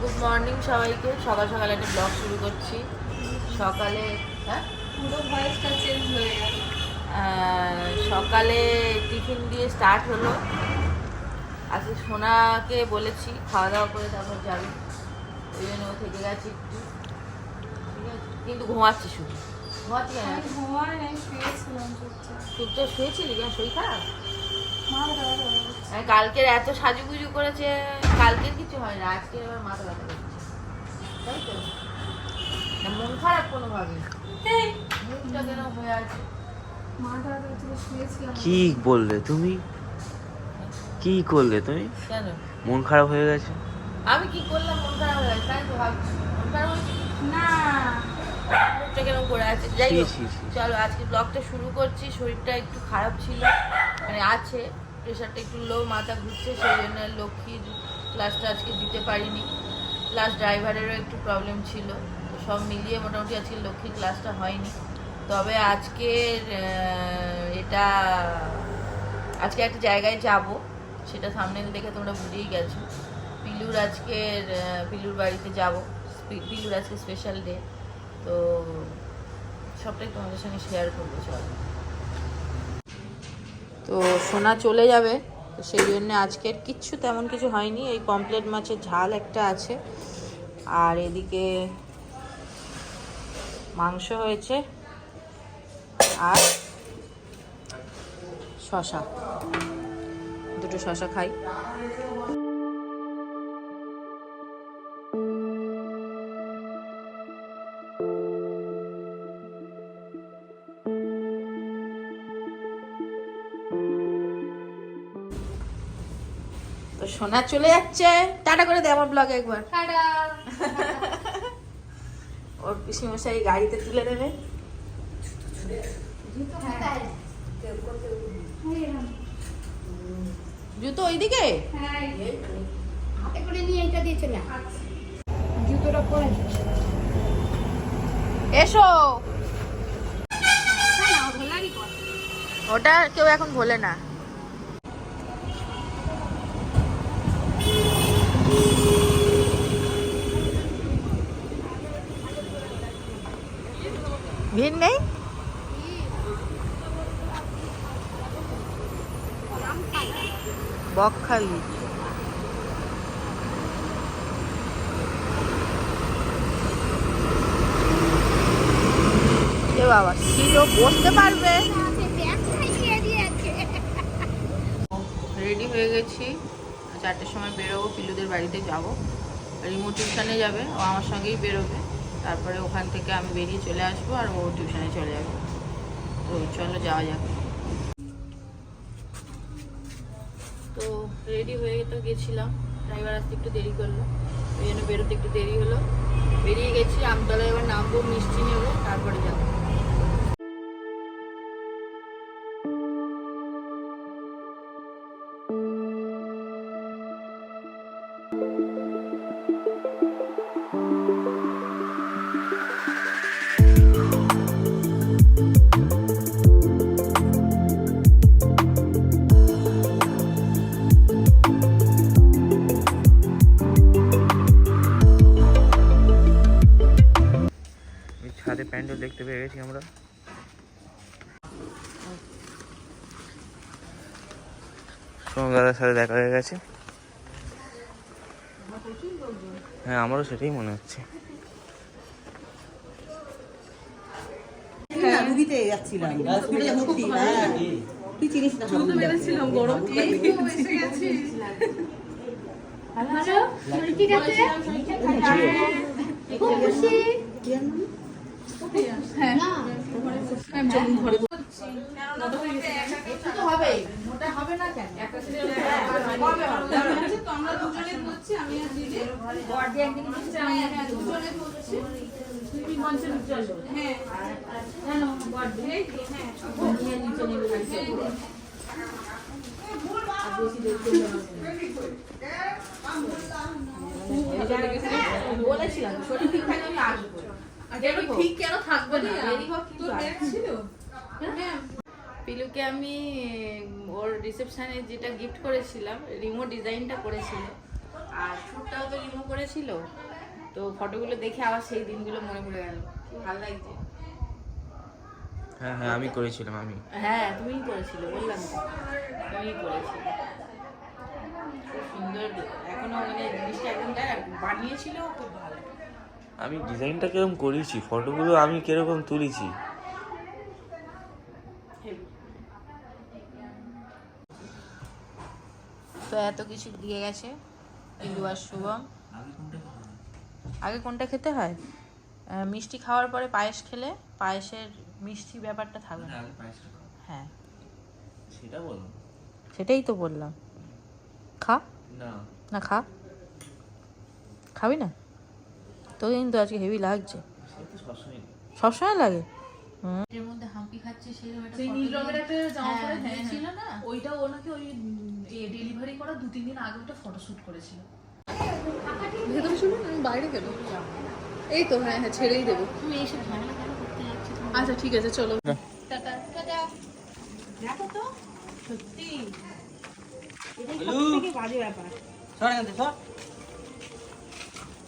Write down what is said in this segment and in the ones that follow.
Good morning সবাইকে। সকাল সকাল একটা ব্লগ শুরু করছি। সকালে হ্যাঁ? পুরো ভয়েসটা চেঞ্জ হয়ে গেল। সকালে টিফিন দিয়ে স্টার্ট হলো। আজকে সোনাকে বলেছি খাওয়া দাওয়া করে তারপর যাবে। ওই জন্য ও থেকে গেছে একটু। ঠিক আছে? কিন্তু ঘুমাচ্ছি শুধু। ঘুমাচ্ছি কেন আমি ঘুমায় নাই শুয়েছিলাম চুপচাপ। তুই তো শুয়েছিলি? কেন? শরীর খারাপ মাথা ব্যথা করছে। আর কালকের এত সাজুগুজু করেছে কালকের কিছু হয় না আজকে এবার মাথা ব্যথা করছে। তাই তো? মন খারাপ কোনোভাবে। এই, মুখটা কেন হয়ে আছে। কি বললে তুমি? কি করলে তুমি? মন খারাপ হয়ে গেছে? আমি কি করলাম মন খারাপ হয়ে গেছে তাই তো ভাবছি। মন খারাপ হয়েছে না। মুখটা কেন করে আছে? যাই হোক। চলো আজকে ব্লগটা শুরু করছি শরীরটা একটু খারাপ ছিল। মানে আছে। প্রেশারটা একটু লো মাথা ঘুরছে সেই জন্য লক্ষ্মীর ক্লাসটা আজকে দিতে পারিনি। প্লাস ড্রাইভারেরও একটু প্রবলেম ছিল। তো সব মিলিয়ে মোটামুটি আজকে লক্ষ্মীর ক্লাসটা হয়নি। তবে আজকের এটা, আজকে একটা জায়গায় যাব। সেটা সামনে দেখে তোমরা বুঝেই গেছো। পিলুর আজকের পিলুর বাড়িতে যাব। পিলুর আজকে স্পেশাল ডে তো সবটাই তোমাদের সঙ্গে শেয়ার করব, চলো। তো সোনা চলে যাবে, তো সেই জন্য আজকের কিচ্ছু তেমন কিছু হয়নি। এই কমপ্লেট মাছের ঝাল একটা আছে। আর এদিকে মাংস হয়েছে আর শশা দুটো শশা খাই। সোনা চলে যাচ্ছে। টাটা করে দে আমার ব্লগে একবার। টাটা। ওর পিসিমশাই গাড়িতে তুলে দেবে। জুতো ওইদিকে? হ্যাঁ, হাতে করে নিয়ে এটা জুতোটা পরে এসো। ওটা কেউ এখন ভোলে না। ভিড় নেই বকখালি পারবে রেডি হয়ে গেছি। চারটের সময় বেরোবো, পিলুদের বাড়িতে যাব। রিমো টিউশনে যাবে, ও আমার সঙ্গেই বেরোবে। তারপরে ওখান থেকে আমি বেরিয়ে চলে আসব আর ও টিউশনে চলে যাবে। তো চলো যাওয়া যাক। তো রেডি হয়ে তো গেছিলাম। ড্রাইভার আসতে একটু দেরি করল। ওই জন্য বেরোতে একটু দেরি হলো। বেরিয়ে গেছি, আমতলায় এবার নামবো, মিষ্টি নেব, তারপরে যাব। দেখতে পেয়ে গেছি আমরা। সোম দাদার সাথে দেখা হয়ে গেছে। হ্যাঁ আমারও সেটাই মনে হচ্ছে। হ্যাঁ, হ্যাঁ। হ্যালো হ্যাঁ। বলেছিলাম শরীর ঠিক থাকে আমি আসব ঠিক কেন থাকবে না? ব্যাগ ছিল? হ্যাঁ। পিলুকে আমি ওর রিসেপশনে যেটা গিফট করেছিলাম রিমো ডিজাইনটা করেছিল। আর শ্যুটটাও তো রিমুভ করেছিল। তো ফটোগুলো দেখে আবার সেই দিনগুলো মনে পড়ে গেল। ভালো লাগছে। হ্যাঁ হ্যাঁ আমি করেছিলাম আমি। হ্যাঁ তুমিই করেছিলে বললাম তো। তুমিই করেছিলে। খুব সুন্দর। এখনও মানে জিনিসটা একদম বানিয়েছিল খুব ভালো। আমি ডিজাইনটা কীরকম করেছি? ফটোগুলো আমি কীরকম তুলেছি? তো এত কিছু দিয়ে গেছে। ইন্দু আর শুভম। আগে কোনটা খেতে হয়? মিষ্টি খাওয়ার পরে পায়েস খেলে পায়েসের মিষ্টি ব্যাপারটা থাকবে না। হ্যাঁ। সেটা বলো। সেটাই তো বললাম। খা? না। না খা? খাবি না? তোকে কিন্তু আজকে হেভি লাগছে। সবসময় লাগে। এর মধ্যে হাম্পি খাচ্ছে সেই নীল রঙের একটা জামা পরে হ্যাঁ, হ্যাঁ, ছিল হ্যাঁ। না? ওইটা ও নাকি ওই ডেলিভারি করা দু তিন দিন আগে ওটা ফটোশুট করেছিল। ভেতরে শুনুন আমি বাইরে গেল এই তো হ্যাঁ হ্যাঁ ছেড়েই দেবো। তুমি এইসব ঝামেলা কেন করতে যাচ্ছ? আচ্ছা ঠিক আছে চলো। Tata tata. দেখো তো সত্যি। এটাই বাজে ব্যাপার। সর এখান থেকে, সর। আয়, আমার সামনে আয়।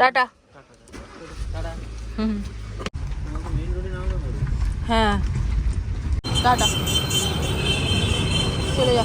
টাটা। হ্যাঁ। টাটা। চলে যা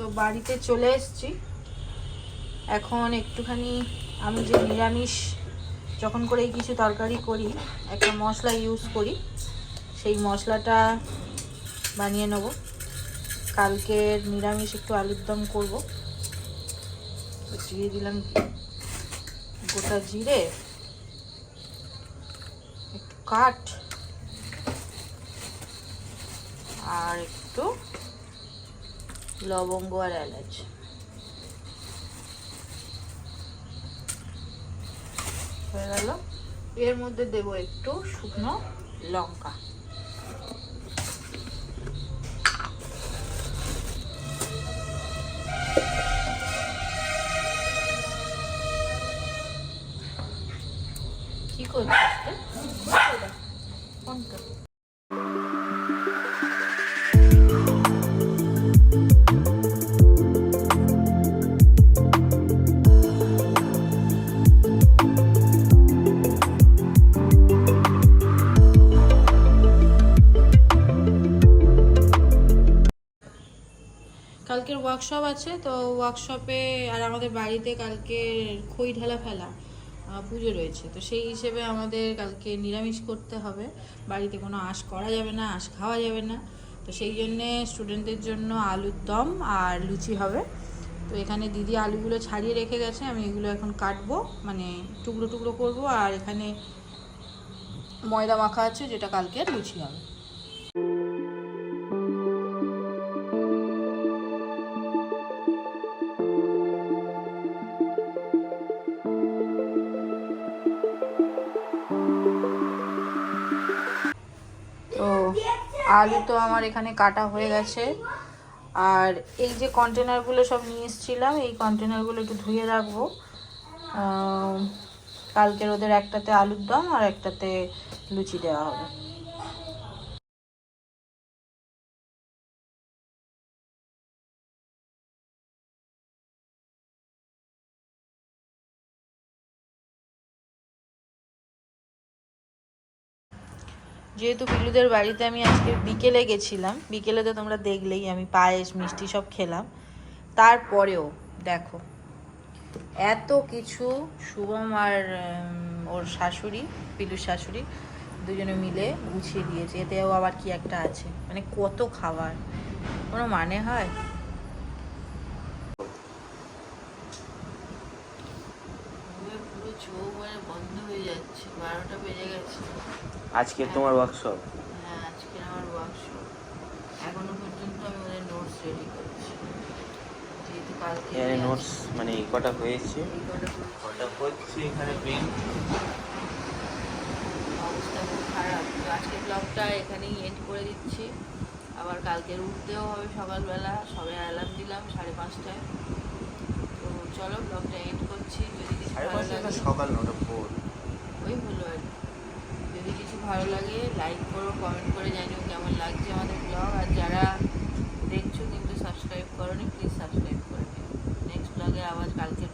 তো বাড়িতে চলে এসেছি। এখন একটুখানি আমি যে নিরামিষ যখন করে কিছু তরকারি করি, একটা মশলা ইউজ করি, সেই মশলাটা বানিয়ে নেব। কালকের নিরামিষ একটু আলুর দম করব। দিয়ে দিলাম গোটা জিরে। একটু কাঠ। আর একটু লবঙ্গ আর এলাচ। হয়ে গেল। এর মধ্যে দেব একটু শুকনো লঙ্কা। কি করছিস কালকের ওয়ার্কশপ আছে, তো ওয়ার্কশপে আর আমাদের বাড়িতে কালকে খই ঢালা ফেলা পুজো রয়েছে। তো সেই হিসেবে আমাদের কালকে নিরামিষ করতে হবে। বাড়িতে কোনো আঁশ করা যাবে না, আঁশ খাওয়া যাবে না। তো সেই জন্যে স্টুডেন্টদের জন্য আলুর দম আর লুচি হবে। তো এখানে দিদি আলুগুলো ছাড়িয়ে রেখে গেছে, আমি এগুলো এখন কাটবো মানে টুকরো টুকরো করব। আর এখানে ময়দা মাখা আছে, যেটা কালকে লুচি হবে। আলু তো আমার এখানে কাটা হয়ে গেছে। আর এই যে কন্টেনারগুলো সব নিয়ে এসেছিলাম, এই কন্টেনারগুলো একটু ধুয়ে রাখব। কালকের ওদের একটাতে আলুর দম আর একটাতে লুচি দেওয়া হবে। যেহেতু পিলুদের বাড়িতে আমি আজকে বিকেলে গেছিলাম, বিকেলে তো তোমরা দেখলেই আমি পায়েস, মিষ্টি সব খেলাম। তারপরেও, দেখো, এত কিছু শুভম আর ওর শাশুড়ি, পিলুর শাশুড়ি, দুজনে মিলে গুছিয়ে দিয়েছে। এতেও আবার কি একটা আছে? মানে কত খাবার? কোনো মানে হয় পুরো চোখ মানে বন্ধ হয়ে যাচ্ছে বারোটা বেজে গেছে আজকে তোমার ওয়ার্কশপ হ্যাঁ আজকে আমার ওয়ার্কশপ এখনও পর্যন্ত আমি ওদের নোটস রেডি করছি। যেহেতু কালকে আছে। নোটস মানে কটা হয়েছে। কটা হচ্ছে এখানে পেন অবস্থা খুব খারাপ। তো আজকে ব্লগটা এখানেই এন্ড করে দিচ্ছি। আবার কালকে উঠতেও হবে সকালবেলা। সবে অ্যালার্ম দিলাম সাড়ে পাঁচটায়। তো চলো ব্লগটা এন্ড করছি। যদি কিছু ভালো লাগে সকাল নটা ভোর? ওই হলো আর কি। ভালো লাগে লাইক করো কমেন্ট করে জানিও কেমন লাগছে আমাদের ব্লগ আর যারা দেখছ কিন্তু সাবস্ক্রাইব করো নি প্লিজ সাবস্ক্রাইব করে নেক্সট ব্লগে আবার কালকে